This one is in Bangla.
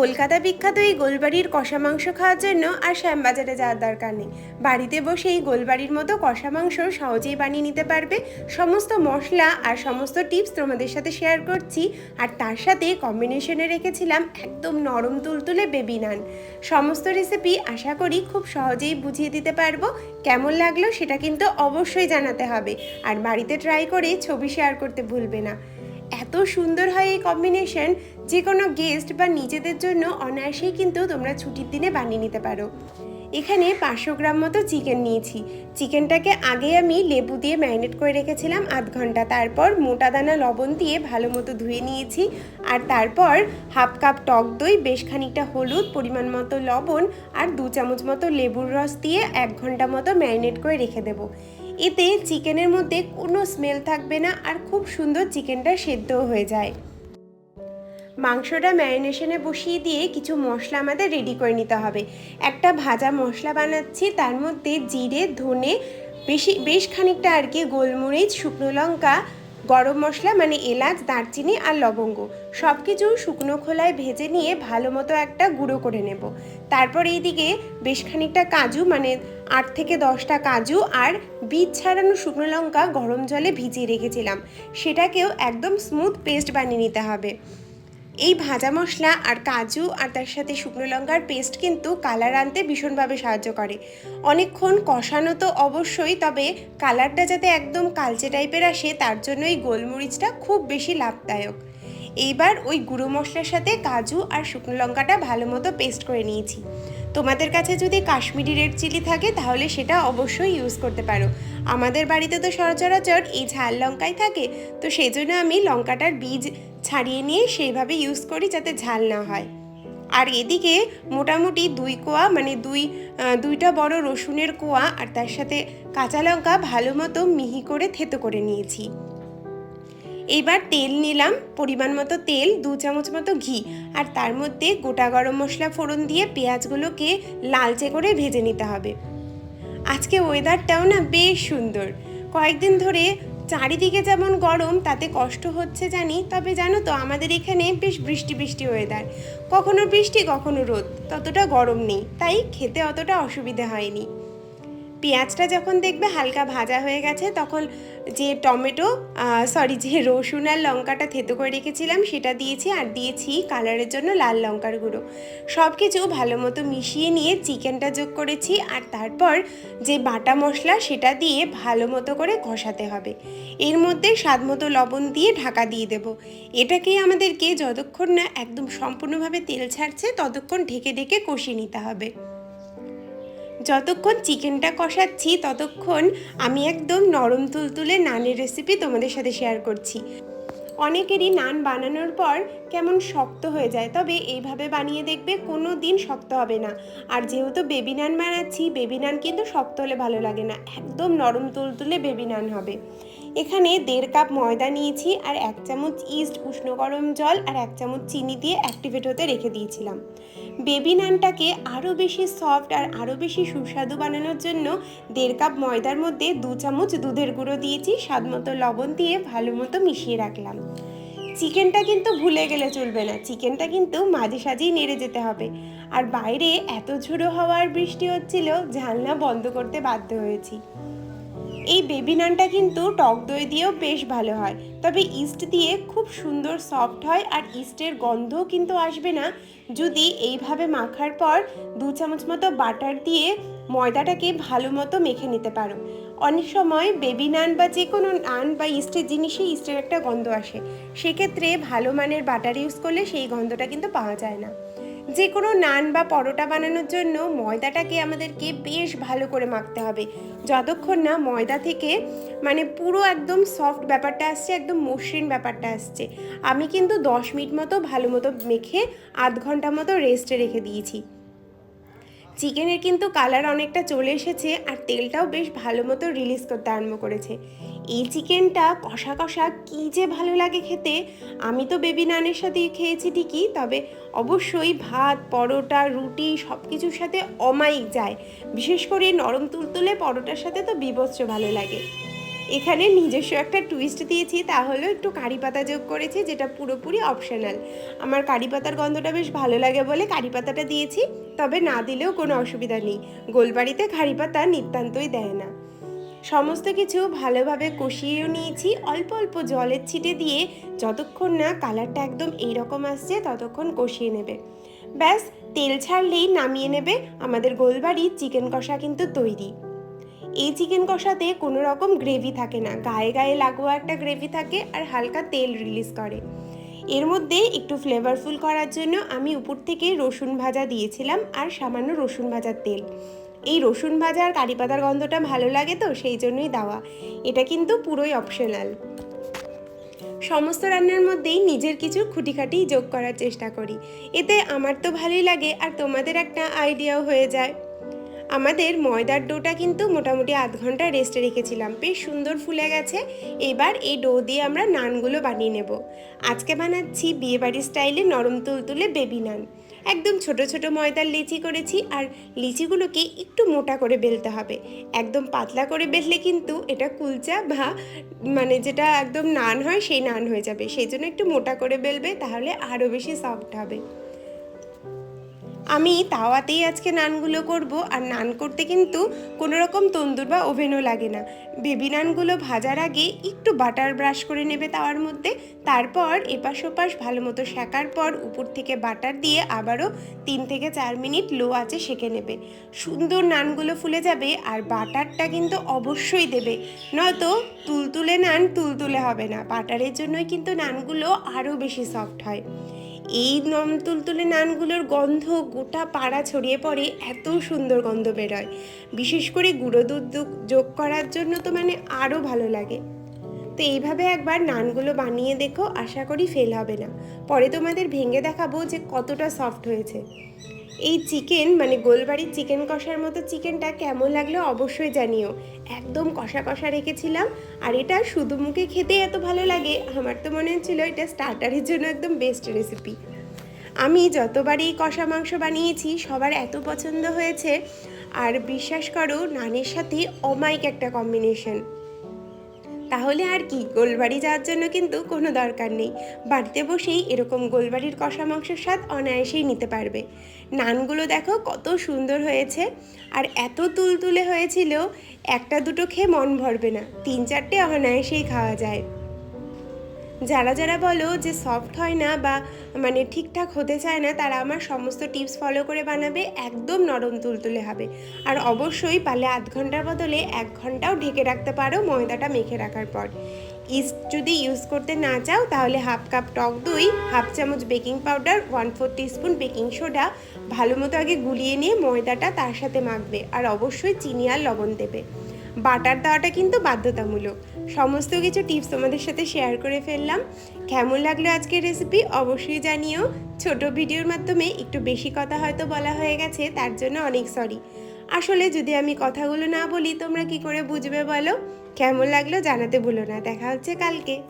কলকাতা বিখ্যাত এই গোলবাড়ির কষা মাংস খাওয়ার জন্য আর শ্যামবাজারে যাওয়ার দরকার নেই। বাড়িতে বসে এই গোলবাড়ির মতো কষা মাংস সহজেই বানিয়ে নিতে পারবে। সমস্ত মশলা আর সমস্ত টিপস তোমাদের সাথে শেয়ার করছি। আর তার সাথে কম্বিনেশনে রেখেছিলাম একদম নরম তুলতুলে বেবি নান সমস্ত রেসিপি আশা করি খুব সহজেই বুঝিয়ে দিতে পারব। কেমন লাগল সেটা কিন্তু অবশ্যই জানাতে হবে। আর বাড়িতে ট্রাই করে ছবি শেয়ার করতে ভুলবে না। এত সুন্দর হয় এই কম্বিনেশন যে কোনো গেস্ট বা নিজেদের জন্য অনায়াসেই কিন্তু তোমরা ছুটির দিনে বানিয়ে নিতে পারো। এখানে পাঁচশো গ্রাম মতো চিকেন নিয়েছি। চিকেনটাকে আগে আমি লেবু দিয়ে ম্যারিনেট করে রেখেছিলাম আধ ঘণ্টা। তারপর মোটা দানা লবণ দিয়ে ভালো মতো ধুয়ে নিয়েছি। আর তারপর হাফ কাপ টক দই, বেশ খানিকটা হলুদ, পরিমাণ মতো লবণ আর দু চামচ মতো লেবুর রস দিয়ে এক ঘণ্টা মতো ম্যারিনেট করে রেখে দেবো। এতে চিকেনের মধ্যে কোনো স্মেল থাকবে না আর খুব সুন্দর চিকেনটা সেদ্ধও হয়ে যায়। মাংসটা ম্যারিনেশনে বসিয়ে দিয়ে কিছু মশলা আমাদের রেডি করে নিতে হবে। একটা ভাজা মশলা বানাচ্ছি, তার মধ্যে জিরে, ধনে, বেশি, বেশ খানিকটা আর কি গোলমরিচ, শুকনো লঙ্কা গরম মশলা মানে এলাচ, দারচিনি আর লবঙ্গ। সব কিছু শুকনো খোলায় ভেজে নিয়ে ভালো মতো একটা গুঁড়ো করে নেব। তারপর এইদিকে বেশ খানিকটা কাজু মানে আট থেকে দশটা কাজু আর বীজ ছাড়ানো শুকনো লঙ্কা গরম জলে ভিজিয়ে রেখেছিলাম। সেটাকেও একদম স্মুথ পেস্ট বানিয়ে নিতে হবে। এই ভাজা মশলা আর কাজু আর তার সাথে শুকনো লঙ্কার পেস্ট কিন্তু কালার আনতে ভীষণভাবে সাহায্য করে। অনেকক্ষণ কষানো তো অবশ্যই, তবে কালারটা যাতে একদম কালচে টাইপের আসে, তার জন্য এই গোলমরিচটা খুব বেশি লাভদায়ক। এইবার ওই গুঁড়ো মশলার সাথে কাজু আর শুকনো লঙ্কাটা ভালো মতো পেস্ট করে নিয়েছি। তোমাদের কাছে যদি কাশ্মীরি রেড চিলি থাকে, তাহলে সেটা অবশ্যই ইউজ করতে পারো। আমাদের বাড়িতে তো সচরাচর এই ঝাল লঙ্কাই থাকে, তো সেই জন্য আমি লঙ্কাটার বীজ ছাড়িয়ে নিয়ে সেইভাবে ইউজ করি যাতে ঝাল না হয়। আর এদিকে মোটামুটি দুই কোয়া মানে দুই দুইটা বড় রসুনের কোয়া আর তার সাথে কাঁচা লঙ্কা ভালো মতো মিহি করে থেতো করে নিয়েছি। এইবার তেল নিলাম, পরিমাণ মতো তেল, দু চামচ মতো ঘি আর তার মধ্যে গোটা গরম মশলা ফোড়ন দিয়ে পেঁয়াজগুলোকে লালচে করে ভেজে নিতে হবে। আজকে ওয়েদারটাও না বেশ সুন্দর। কয়েকদিন ধরে চারিদিকে যেমন গরম, তাতে কষ্ট হচ্ছে জানি, তবে জানো তো আমাদের এখানে বেশ বৃষ্টি বৃষ্টি ওয়েদার কখনো বৃষ্টি, কখনো রোদ, ততটা গরম নেই, তাই খেতে অতটা অসুবিধা হয়নি। পেঁয়াজটা যখন দেখবে হালকা ভাজা হয়ে গেছে, তখন যে টমেটো সরি যে রসুন আর লঙ্কাটা থেতো করে রেখেছিলাম, সেটা দিয়েছি আর দিয়েছি কালারের জন্য লাল লঙ্কার গুঁড়ো। সব কিছু ভালো মতো মিশিয়ে নিয়ে চিকেনটা যোগ করেছি আর তারপর যে বাটা মশলা সেটা দিয়ে ভালো মতো করে কষাতে হবে। এর মধ্যে স্বাদ মতো লবণ দিয়ে ঢাকা দিয়ে দেব। এটাকেই আমাদেরকে যতক্ষণ না একদম সম্পূর্ণভাবে তেল ছাড়ছে, ততক্ষণ ঢেকে ঢেকে কষিয়ে নিতে হবে। যতক্ষণ চিকেনটা কষাচ্ছি, ততক্ষণ আমি একদম নরম তুলতুলে নানের রেসিপি তোমাদের সাথে শেয়ার করছি। অনেকেরই নান বানানোর পর কেমন শক্ত হয়ে যায়, তবে এইভাবে বানিয়ে দেখবে কোনো দিন শক্ত হবে না। আর যেহেতু বেবি নান বানাচ্ছি বেবি নান কিন্তু শক্ত হলে ভালো লাগে না, একদম নরম তুলতুলে বেবি নান হবে। এখানে দেড় কাপ ময়দা নিয়েছি আর এক চামচ ইস্ট উষ্ণ গরম জল আর এক চামচ চিনি দিয়ে অ্যাক্টিভেট হতে রেখে দিয়েছিলাম। বেবি নানটাকে আরও বেশি সফট আর আরও বেশি সুস্বাদু বানানোর জন্য দেড় কাপ ময়দার মধ্যে দু চামচ দুধের গুঁড়ো দিয়েছি স্বাদ মতো লবণ দিয়ে ভালো মতো মিশিয়ে রাখলাম। চিকেনটা কিন্তু ভুলে গেলে চলবে না, চিকেনটা কিন্তু মাঝে সাঝেই নেড়ে যেতে হবে। আর বাইরে এত ঝুড়ো হওয়ার বৃষ্টি হচ্ছিল জানলা বন্ধ করতে বাধ্য হয়েছি। এই বেবি নানটা কিন্তু টক দই দিয়েও বেশ ভালো হয়। তবে ইস্ট দিয়ে খুব সুন্দর সফট হয় আর ইস্টের গন্ধও কিন্তু আসবে না। যদি এইভাবে মাখার পর দু চামচ মতো বাটার দিয়ে ময়দাটাকে ভালো মতো মেখে নিতে পারো। অনেক সময় বেবি নান বা যে কোনো নান বা ইস্টের জিনিসে ইস্টের একটা গন্ধ আসে। সেক্ষেত্রে ভালো মানের বাটার ইউজ করলে সেই গন্ধটা কিন্তু পাওয়া যায় না। যে কোনো নান বা পরোটা বানানোর জন্য ময়দাটাকে আমাদেরকে বেশ ভালো করে মাখতে হবে। যতক্ষণ না ময়দা থেকে মানে পুরো একদম সফট ব্যাপারটা আসছে, একদম মসৃণ ব্যাপারটা আসছে। আমি কিন্তু দশ মিনিট মতো ভালো মতো মেখে আধ ঘণ্টা মতো রেস্টে রেখে দিয়েছি। চিকেনের কিন্তু কালার অনেকটা চলে এসেছে আর তেলটাও বেশ ভালো মতো রিলিজ করতে আরম্ভ করেছে। এই চিকেনটা কষা কষা কী যে ভালো লাগে খেতে, আমি তো বেবি নানের সাথে খেয়েছি ঠিকই, তবে অবশ্যই ভাত, পরোটা, রুটি সব কিছুর সাথে অমায়িক যায়। বিশেষ করে নরম তুলতুলে পরোটার সাথে তো বিভৎস ভালো লাগে। এখানে নিজস্ব একটা টুইস্ট দিয়েছি, তা হলো একটু কারি পাতা যোগ করেছি, যেটা পুরোপুরি অপশনাল আমার কারি পাতার গন্ধটা বেশ ভালো লাগে বলে কারি পাতাটা দিয়েছি, তবে না দিলেও কোনো অসুবিধা নেই। গোলবাড়িতে কারি পাতা নিতান্তই দেয় না। সমস্ত কিছু ভালোভাবে কষিয়েও নিয়েছি, অল্প অল্প জলের ছিটে দিয়ে যতক্ষণ না কালারটা একদম এইরকম আসছে, ততক্ষণ কষিয়ে নেবে। ব্যাস, তেল ছাড়লেই নামিয়ে নেবে। আমাদের গোলবাড়ির চিকেন কষা কিন্তু তৈরি। এই চিকেন কষাতে কোনো রকম গ্রেভি থাকে না। গায়ে গায়ে লাগোয়া একটা গ্রেভি থাকে আর হালকা তেল রিলিজ করে। এর মধ্যে একটু ফ্লেভারফুল করার জন্য আমি উপর থেকে রসুন ভাজা দিয়েছিলাম আর সামান্য রসুন ভাজার তেল। এই রসুন ভাজা আর কারি পাতার গন্ধটা ভালো লাগে তো, সেই জন্যই দেওয়া। এটা কিন্তু পুরোই অপশনাল সমস্ত রান্নার মধ্যেই নিজের কিছু খুঁটিখাটি যোগ করার চেষ্টা করি। এতে আমার তো ভালোই লাগে আর তোমাদের একটা আইডিয়াও হয়ে যায়। আমাদের ময়দার ডোটা কিন্তু মোটামুটি আধ ঘণ্টা রেস্টে রেখেছিলাম। বেশ সুন্দর ফুলে গেছে। এবার এই ডো দিয়ে আমরা নানগুলো বানিয়ে নেব। আজকে বানাচ্ছি বিয়েবাড়ির স্টাইলে নরম তুলতুলে বেবি নান। একদম ছোট ছোট ময়দার লিচি করেছি আর লিচিগুলোকে একটু মোটা করে বেলতে হবে। একদম পাতলা করে বেললে কিন্তু এটা কুলচা বা মানে যেটা একদম নান হয় সেই নান হয়ে যাবে। সেই জন্য একটু মোটা করে বেলবে তাহলে আরও বেশি সফট হবে। আমি তাওয়াতেই আজকে নানগুলো করব, আর নান করতে কিন্তু কোনো রকম তন্দুর বা ওভেনও লাগে না। বেবি নানগুলো ভাজার আগে একটু বাটার ব্রাশ করে নেবে তাওয়ার মধ্যে, তারপর এপাশ ওপাশ ভালো মতো শেখার পর উপর থেকে বাটার দিয়ে আবারও তিন থেকে চার মিনিট লো আছে সেঁকে নেবে। সুন্দর নানগুলো ফুলে যাবে, আর বাটারটা কিন্তু অবশ্যই দেবে। নয়তো তুলতুলে নান তুলতুলে হবে না, বাটারের জন্যই কিন্তু নানগুলো আরও বেশি সফট হয়। এই নম তুলতুলে নানগুলোর গন্ধ গোটা পাড়া ছড়িয়ে পড়ে, এত সুন্দর গন্ধ বেরোয়। বিশেষ করে গুঁড়ো দুধ যোগ করার জন্য তো মানে আরও ভালো লাগে। তো এইভাবে একবার নানগুলো বানিয়ে দেখো, আশা করি ফেল হবে না। পরে তোমাদের ভেঙে দেখাবো যে কতটা সফট হয়েছে। এই চিকেন মানে গোলবাড়ির চিকেন কষার মতো চিকেনটা কেমন লাগল অবশ্যই জানিও। একদম কষা কষা রেখেছিলাম, আর এটা শুধু মুখে খেতে এত ভালো লাগে, আমার তো মনে হচ্ছিল এটা স্টার্টারের জন্য একদম বেস্ট রেসিপি আমি যতবারই কষা মাংস বানিয়েছি, সবার এত পছন্দ হয়েছে, আর বিশ্বাস করো, নানের সাথে অমাইক একটা কম্বিনেশন তাহলে আর কি, গোলবাড়ি যাওয়ার জন্য কিন্তু কোনো দরকার নেই। বাড়িতে বসেই এরকম গোলবাড়ির কষা মাংসের স্বাদ অনায়াসেই নিতে পারবে। নানগুলো দেখো কত সুন্দর হয়েছে। আর এত তুলতুলে হয়েছিল, একটা দুটো খেয়ে মন ভরবে না। তিন চারটে অনায়াসেই খাওয়া যায়। যারা যারা বলো যে সফট হয় না বা মানে ঠিকঠাক হতে চায় না, তারা আমার সমস্ত টিপস ফলো করে বানাবে, একদম নরম তুলতুলে হবে। আর অবশ্যই পারলে আধ ঘণ্টার বদলে এক ঘন্টাও ঢেকে রাখতে পারো ময়দাটা মেখে রাখার পর। ইস্ট যদি ইউজ করতে না চাও, তাহলে হাফ কাপ টক দই হাফ চামচ baking powder one four teaspoon baking soda ভালো মতো আগে গুলিয়ে নিয়ে ময়দাটা তার সাথে মাখবে। আর অবশ্যই চিনি আর লবণ দেবে। বাটার দেওয়াটা কিন্তু বাধ্যতামূলক। সমস্ত কিছু টিপস তোমাদের সাথে শেয়ার করে ফেললাম। কেমন লাগল আজকের রেসিপি অবশ্যই জানিও। ছোট ভিডিওর মাধ্যমে একটু বেশি কথা হয়তো বলা হয়ে গেছে, তার জন্য অনেক সরি আসলে যদি আমি কথাগুলো না বলি, তোমরা কি করে বুঝবে বলো? কেমন লাগল জানাতে ভুলো না। দেখা হচ্ছে কালকে।